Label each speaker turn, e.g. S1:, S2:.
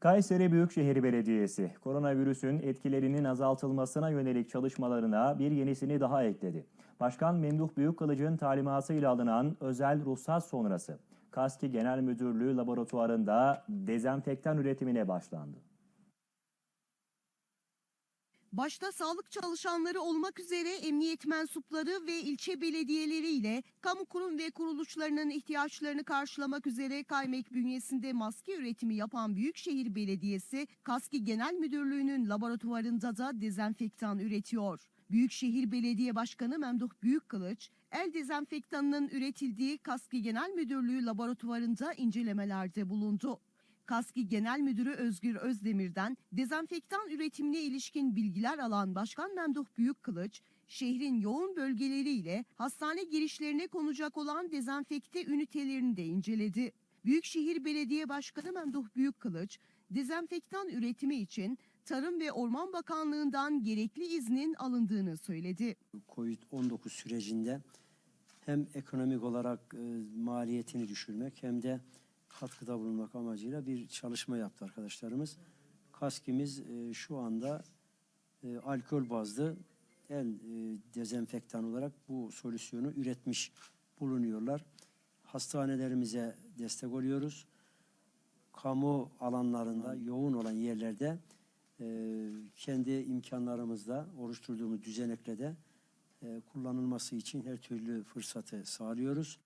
S1: Kayseri Büyükşehir Belediyesi koronavirüsün etkilerinin azaltılmasına yönelik çalışmalarına bir yenisini daha ekledi. Başkan Memduh Büyükkılıç'ın talimatıyla alınan özel ruhsat sonrası KASKİ Genel Müdürlüğü laboratuvarında dezenfektan üretimine başlandı.
S2: Başta sağlık çalışanları olmak üzere emniyet mensupları ve ilçe belediyeleriyle kamu kurum ve kuruluşlarının ihtiyaçlarını karşılamak üzere Kaymek bünyesinde maske üretimi yapan Büyükşehir Belediyesi, KASKİ Genel Müdürlüğü'nün laboratuvarında da dezenfektan üretiyor. Büyükşehir Belediye Başkanı Memduh Büyükkılıç, el dezenfektanının üretildiği KASKİ Genel Müdürlüğü laboratuvarında incelemelerde bulundu. KASKİ Genel Müdürü Özgür Özdemir'den dezenfektan üretimine ilişkin bilgiler alan Başkan Memduh Büyükkılıç, şehrin yoğun bölgeleriyle hastane girişlerine konacak olan dezenfekte ünitelerini de inceledi. Büyükşehir Belediye Başkanı Memduh Büyükkılıç, dezenfektan üretimi için Tarım ve Orman Bakanlığı'ndan gerekli iznin alındığını söyledi.
S3: Covid-19 sürecinde hem ekonomik olarak e, maliyetini düşürmek hem de katkıda bulunmak amacıyla bir çalışma yaptı arkadaşlarımız. Kaskimiz e, şu anda e, alkol bazlı el e, dezenfektan olarak bu solüsyonu üretmiş bulunuyorlar. Hastanelerimize destek oluyoruz. Kamu alanlarında yoğun olan yerlerde e, kendi imkanlarımızla oluşturduğumuz düzenekle de e, kullanılması için her türlü fırsatı sağlıyoruz.